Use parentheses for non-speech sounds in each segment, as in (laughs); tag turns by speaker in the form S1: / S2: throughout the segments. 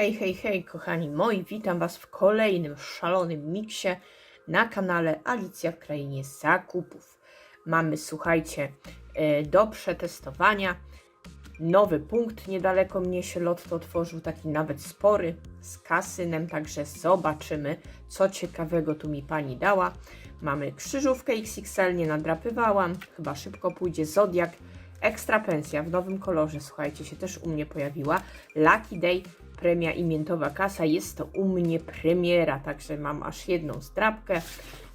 S1: Hej, hej, hej, kochani moi, witam Was w kolejnym szalonym miksie na kanale Alicja w Krainie Zakupów. Mamy, słuchajcie, e, do przetestowania nowy punkt niedaleko mnie się lotto otworzył, taki nawet spory, z kasynem, także zobaczymy, co ciekawego tu mi pani dała. Mamy krzyżówkę XXL, nie nadrapywałam, chyba szybko pójdzie Zodiak, Ekstra pensja w nowym kolorze, słuchajcie, się też u mnie pojawiła. Lucky Day, premia i miętowa kasa, jest to u mnie premiera, także mam aż jedną zdrabkę.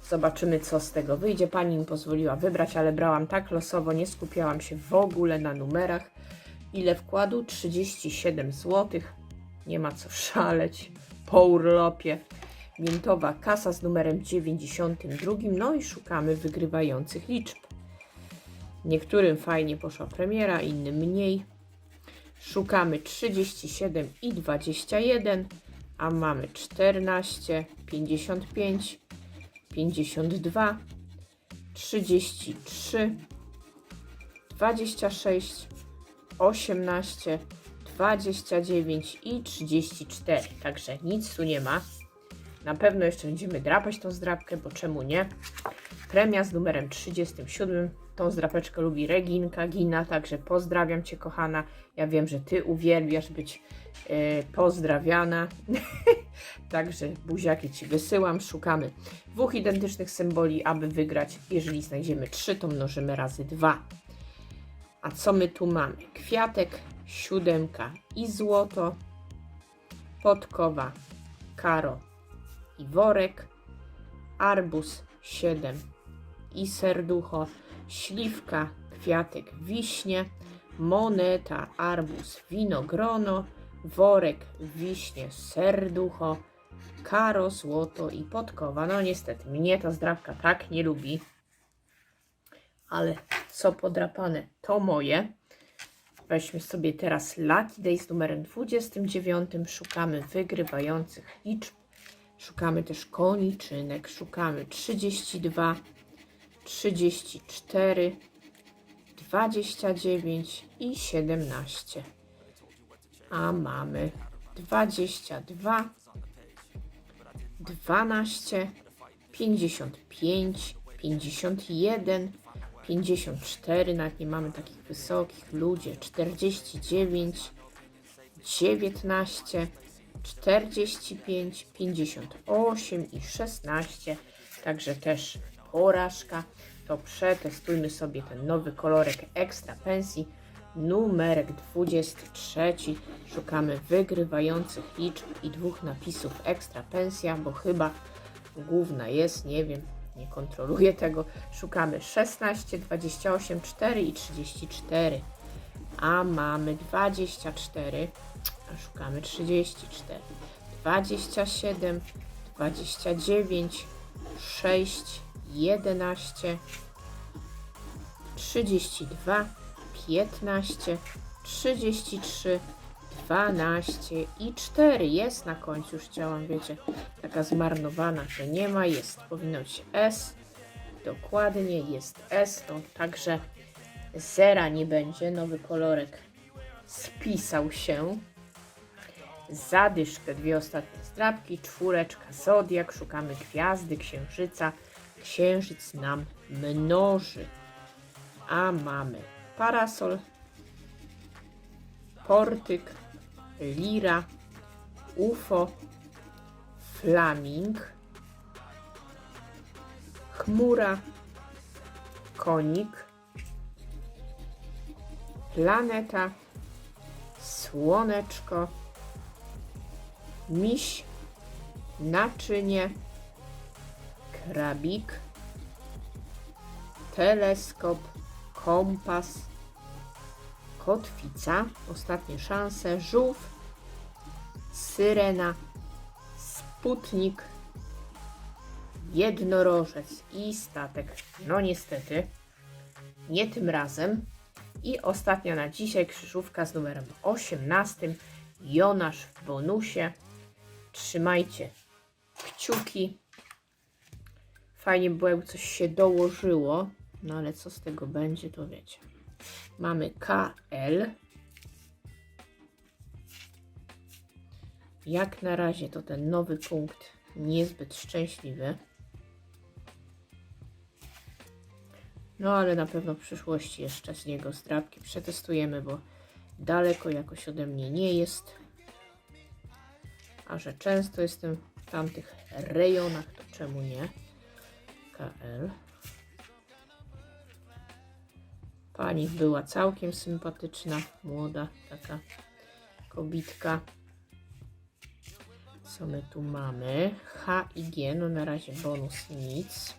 S1: Zobaczymy, co z tego wyjdzie. Pani mi pozwoliła wybrać, ale brałam tak losowo, nie skupiałam się w ogóle na numerach. Ile wkładu? 37 zł. Nie ma co szaleć po urlopie. Miętowa kasa z numerem 92. No i szukamy wygrywających liczb. Niektórym fajnie poszła premiera, innym mniej. Szukamy 37 i 21, a mamy 14, 55, 52, 33, 26, 18, 29 i 34. Także nic tu nie ma. Na pewno jeszcze będziemy drapać tą zdrabkę, bo czemu nie? Premia z numerem 37. Tą zdrapeczkę lubi Reginka Gina, także pozdrawiam Cię kochana. Ja wiem, że Ty uwielbiasz być e, pozdrawiana. (laughs) także buziaki Ci wysyłam. Szukamy dwóch identycznych symboli, aby wygrać. Jeżeli znajdziemy trzy, to mnożymy razy dwa. A co my tu mamy? Kwiatek, siódemka i złoto, podkowa, karo i worek, arbuz 7 i serducho, śliwka, kwiatek, wiśnie, moneta, arbuz, winogrono, worek, wiśnie, serducho, karo, złoto i podkowa. No niestety, mnie ta zdrawka tak nie lubi, ale co podrapane, to moje. Weźmy sobie teraz Lucky Day z numerem 29. Szukamy wygrywających liczb. Szukamy też koniczynek. Szukamy 32, 34, 29 i 17. A mamy 22, 12, 55, 51, 54, nawet nie mamy takich wysokich, ludzie, 49, 19, 45, 58 i 16, także też porażka. To przetestujmy sobie ten nowy kolorek Ekstra Pensji, numerek 23. Szukamy wygrywających liczb i dwóch napisów Ekstra Pensja, bo chyba główna jest, nie wiem, nie kontroluję tego. Szukamy 16, 28, 4 i 34. A mamy 24, a szukamy 34, 27, 29, 6, 11, 32, 15, 33, 12 i 4. Jest na końcu, już chciałam, wiecie, taka zmarnowana, że nie ma, jest. Powinno być S. Dokładnie jest S, to także zera nie będzie. Nowy kolorek spisał się. Zadyszkę, dwie ostatnie strapki, czwóreczka, zodiak, szukamy gwiazdy, księżyca. Księżyc nam mnoży. A mamy parasol, portyk, lira, UFO, flaming, chmura, konik, planeta, słoneczko, miś, naczynie, krabik, teleskop, kompas, kotwica, ostatnie szanse, żółw, syrena, sputnik, jednorożec i statek. No niestety, nie tym razem. I ostatnia na dzisiaj krzyżówka z numerem 18. Jonasz w bonusie. Trzymajcie kciuki. Fajnie by było, jakby coś się dołożyło. No ale co z tego będzie, to wiecie. Mamy KL. Jak na razie to ten nowy punkt niezbyt szczęśliwy. No ale na pewno w przyszłości jeszcze z niego zdrabki przetestujemy, bo daleko jakoś ode mnie nie jest. A że często jestem w tamtych rejonach, to czemu nie? KL. Pani była całkiem sympatyczna, młoda, taka kobitka. Co my tu mamy? H i G, no na razie bonus nic.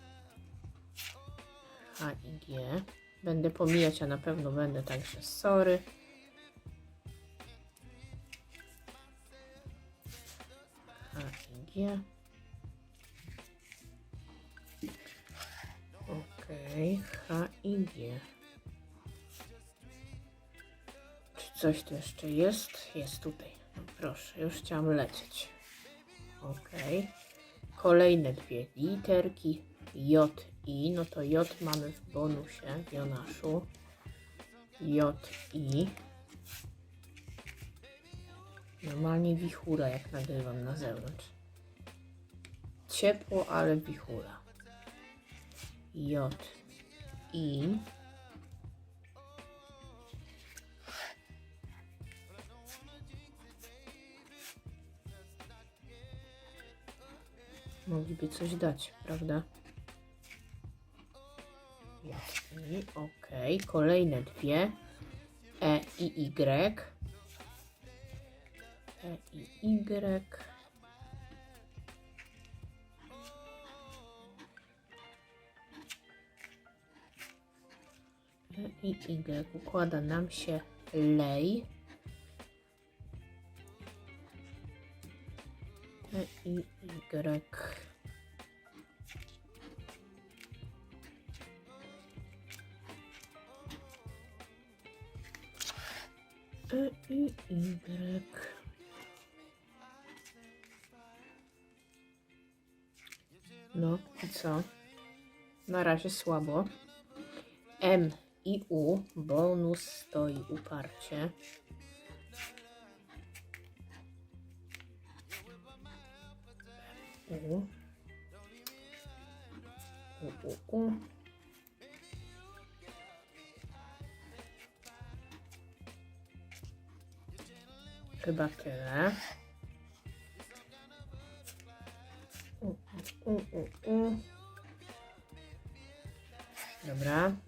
S1: H i G. Będę pomijać, a na pewno będę także sorry. H i G. Okej, H i G. Czy coś tu jeszcze jest? Jest tutaj. No proszę, już chciałam lecieć. Okej. Kolejne dwie literki. J, I. No to J mamy w bonusie, w Jonaszu. J, I. Normalnie wichura, jak nagrywam na zewnątrz. Ciepło, ale wichura. J, I. Mogliby coś dać, prawda? I, ok. Kolejne dwie. E i Y. E i Y. i Y. Układa nam się lej. E i Y. E i Y. No i co? Na razie słabo. M i U. Bonus stoi uparcie. U. U, u, u. Chyba tyle. U, u, u, u. Dobra.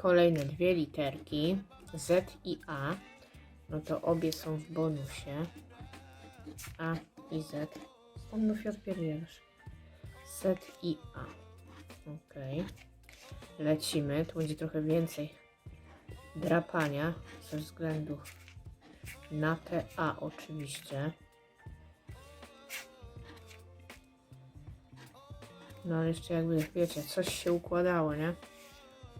S1: Kolejne dwie literki. Z i A. No to obie są w bonusie. A i Z. Mu się odpierdzielasz. Z i A. Ok. Lecimy. Tu będzie trochę więcej drapania ze względu na te A oczywiście. No ale jeszcze jakby, wiecie, coś się układało, nie?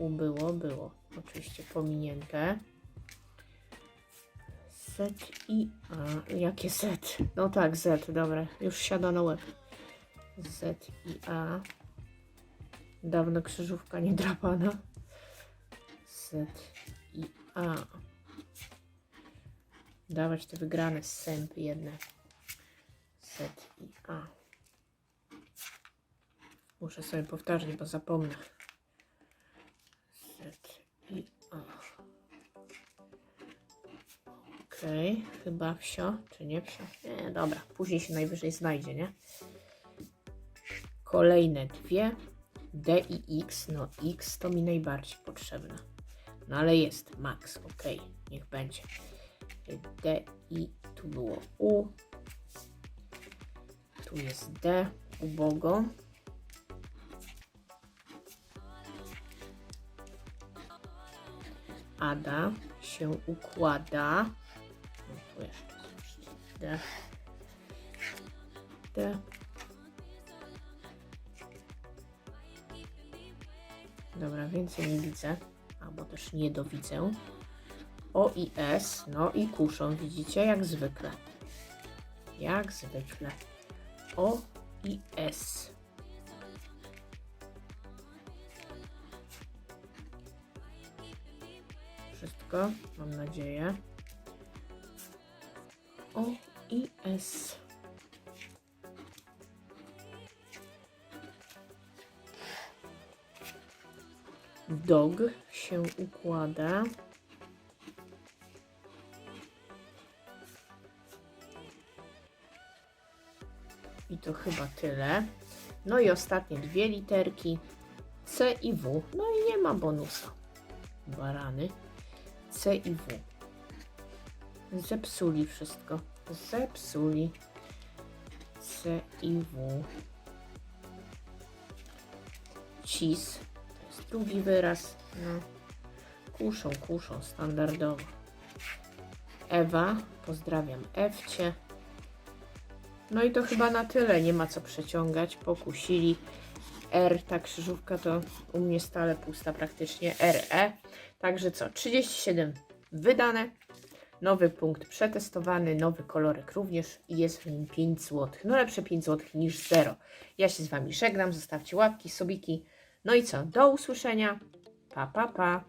S1: U było. Oczywiście pominięte. Z i A. Jakie Z? No tak, Z, dobra. Już siada na łeb. Z i A. Dawno krzyżówka nie drapana. Z i A. Dawać te wygrane sępy jedne. Z i A. Muszę sobie powtarzać, bo zapomnę. Okej, chyba wsio, czy nie wsio? Nie, dobra, później się najwyżej znajdzie, nie? Kolejne dwie. D i X, no X to mi najbardziej potrzebne. No ale jest, max, ok, niech będzie. D i tu było U. Tu jest D, ubogo. Ada się układa. No tu jeszcze coś. D. D. Dobra, więcej nie widzę. Albo też nie dowidzę. O i S. No i kuszą, widzicie? Jak zwykle. Jak zwykle. O i S. szybko, mam nadzieję. O i S. Dog się układa. I to chyba tyle. No i ostatnie dwie literki C i W. No i nie ma bonusa. Barany. C i W. Zepsuli wszystko. Zepsuli. C i W. Cis. To jest drugi wyraz. No. Kuszą, kuszą, standardowo. Ewa. Pozdrawiam Ewcie. No i to chyba na tyle. Nie ma co przeciągać. Pokusili. R, ta krzyżówka to u mnie stale pusta praktycznie. RE. Także co? 37 wydane. Nowy punkt przetestowany, nowy kolorek również i jest w nim 5 zł. No lepsze 5 zł niż 0. Ja się z Wami żegnam, zostawcie łapki, sobiki. No i co? Do usłyszenia. Pa, pa, pa.